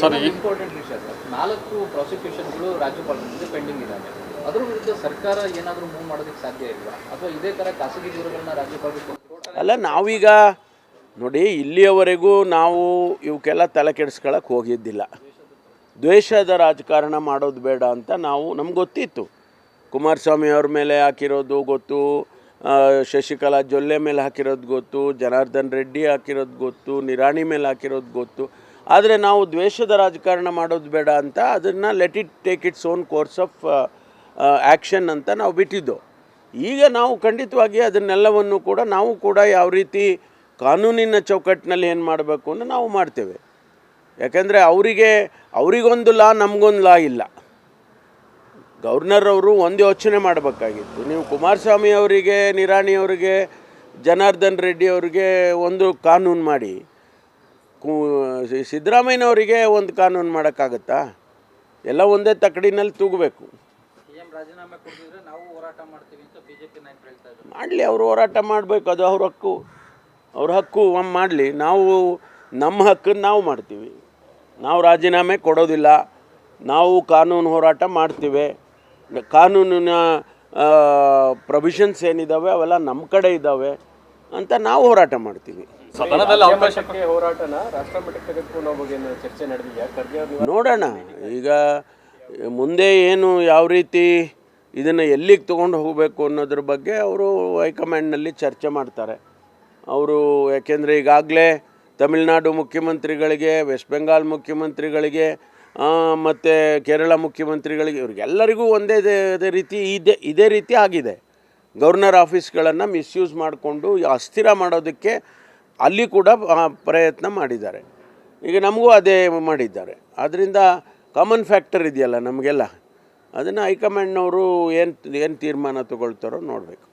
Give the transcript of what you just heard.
Sir important ವಿಷಯ sir ನಾಲ್ಕು ಪ್ರಾಸಿಕ್ಯೂಷನ್ಗಳು ರಾಜ್ಯಪಾಲರ ಪೆಂಡಿಂಗ್ ಇದ್ದಾವೆ ಅದರ ವಿರುದ್ಧ ಸರ್ಕಾರ ಏನಾದರೂ ಮೂವ್ ಮಾಡೋದಕ್ಕೆ ಸಾಧ್ಯ ಇಲ್ವಾ? ಅಥವಾ ಇದೇ ಥರ ಖಾಸಗಿ ದೂರುಗಳನ್ನ ರಾಜ್ಯಪಾಲರಿಗೆ ಕೊಟ್ಟು ಅಲ್ಲ ನಾವೀಗ ನೋಡಿ ಇಲ್ಲಿಯವರೆಗೂ ನಾವು ಇವಕ್ಕೆಲ್ಲ ತಲೆ ಕೆಡಿಸ್ಕೊಳಕ್ ಹೋಗಿದ್ದಿಲ್ಲ. ದ್ವೇಷದ ರಾಜಕಾರಣ ಮಾಡೋದು ಬೇಡ ಅಂತ ನಾವು ನಮ್ಗೆ ಗೊತ್ತಿತ್ತು. ಕುಮಾರಸ್ವಾಮಿ ಅವ್ರ ಮೇಲೆ ಹಾಕಿರೋದು ಗೊತ್ತು ಶಶಿಕಲಾ ಜೊಲ್ಲೆ ಮೇಲೆ ಹಾಕಿರೋದು ಗೊತ್ತು ಜನಾರ್ದನ್ ರೆಡ್ಡಿ ಹಾಕಿರೋದು ಗೊತ್ತು ನಿರಾಣಿ ಮೇಲೆ ಹಾಕಿರೋದು ಗೊತ್ತು. ಆದರೆ ನಾವು ದ್ವೇಷದ ರಾಜಕಾರಣ ಮಾಡೋದು ಬೇಡ ಅಂತ ಅದನ್ನು let it take its own course of action ಅಂತ ನಾವು ಬಿಟ್ಟಿದ್ದು. ಈಗ ನಾವು ಖಂಡಿತವಾಗಿ ಅದನ್ನೆಲ್ಲವನ್ನು ಕೂಡ ನಾವು ಕೂಡ ಯಾವ ರೀತಿ ಕಾನೂನಿನ ಚೌಕಟ್ಟಿನಲ್ಲಿ ಏನು ಮಾಡಬೇಕು ಅಂತ ನಾವು ಮಾಡ್ತೇವೆ. ಯಾಕೆಂದರೆ ಅವರಿಗೆ, ಅವರಿಗೊಂದು ಲಾ, ನಮಗೊಂದು ಲಾ ಇಲ್ಲ. ಗವರ್ನರ್ ಅವರು ಒಂದು ಯೋಚನೆ ಮಾಡಬೇಕಾಗಿತ್ತು. ನೀವು ಕುಮಾರಸ್ವಾಮಿ ಅವರಿಗೆ, ನಿರಾಣಿ ಅವರಿಗೆ, ಜನಾರ್ದನ್ ರೆಡ್ಡಿ ಅವರಿಗೆ ಒಂದು ಕಾನೂನು ಮಾಡಿ. ಕು ಸಿದ್ದರಾಮಯ್ಯನವರಿಗೆ ಒಂದು ಕಾನೂನು ಮಾಡೋಕ್ಕಾಗತ್ತಾ? ಎಲ್ಲ ಒಂದೇ ತಕಡಿನಲ್ಲಿ ತೂಗಬೇಕು. ಮಾಡಲಿ ಅವರು ಹೋರಾಟ ಮಾಡಬೇಕು ಅದು ಅವ್ರ ಹಕ್ಕು. ಅವ್ರ ಹಕ್ಕು ಒಮ್ಮೆ ಮಾಡಲಿ. ನಾವು ನಮ್ಮ ಹಕ್ಕನ್ನು ನಾವು ಮಾಡ್ತೀವಿ. ನಾವು ರಾಜೀನಾಮೆ ಕೊಡೋದಿಲ್ಲ. ನಾವು ಕಾನೂನು ಹೋರಾಟ ಮಾಡ್ತೀವಿ. ಕಾನೂನಿನ ಪ್ರೊವಿಷನ್ಸ್ ಏನಿದ್ದಾವೆ ಅವೆಲ್ಲ ನಮ್ಮ ಕಡೆ ಇದ್ದಾವೆ ಅಂತ ನಾವು ಹೋರಾಟ ಮಾಡ್ತೀವಿ. ನೋಡೋಣ. ಈಗ ಮುಂದೆ ಏನು ಯಾವ ರೀತಿ ಇದನ್ನು ಎಲ್ಲಿಗೆ ತೊಗೊಂಡು ಹೋಗಬೇಕು ಅನ್ನೋದ್ರ ಬಗ್ಗೆ ಅವರು ಹೈಕಮಾಂಡ್ನಲ್ಲಿ ಚರ್ಚೆ ಮಾಡ್ತಾರೆ. ಅವರು ಯಾಕೆಂದರೆ ಈಗಾಗಲೇ ತಮಿಳುನಾಡು ಮುಖ್ಯಮಂತ್ರಿಗಳಿಗೆ ವೆಸ್ಟ್ ಬೆಂಗಾಲ್ ಮುಖ್ಯಮಂತ್ರಿಗಳಿಗೆ ಮತ್ತು ಕೇರಳ ಮುಖ್ಯಮಂತ್ರಿಗಳಿಗೆ ಇವ್ರಿಗೆಲ್ಲರಿಗೂ ಒಂದೇ ರೀತಿ ಇದೇ ಇದೇ ರೀತಿ ಆಗಿದೆ. ಗವರ್ನರ್ ಆಫೀಸ್ಗಳನ್ನು ಮಿಸ್ಯೂಸ್ ಮಾಡಿಕೊಂಡು ಅಸ್ಥಿರ ಮಾಡೋದಕ್ಕೆ ಅಲ್ಲಿ ಕೂಡ ಪ್ರಯತ್ನ ಮಾಡಿದ್ದಾರೆ. ಈಗ ನಮಗೂ ಅದೇ ಮಾಡಿದ್ದಾರೆ. ಆದ್ದರಿಂದ ಕಾಮನ್ ಫ್ಯಾಕ್ಟರ್ ಇದೆಯಲ್ಲ ನಮಗೆಲ್ಲ. ಅದನ್ನು ಹೈಕಮಾಂಡ್ನವರು ಏನು ಏನು ತೀರ್ಮಾನ ತಗೊಳ್ತಾರೋ ನೋಡಬೇಕು.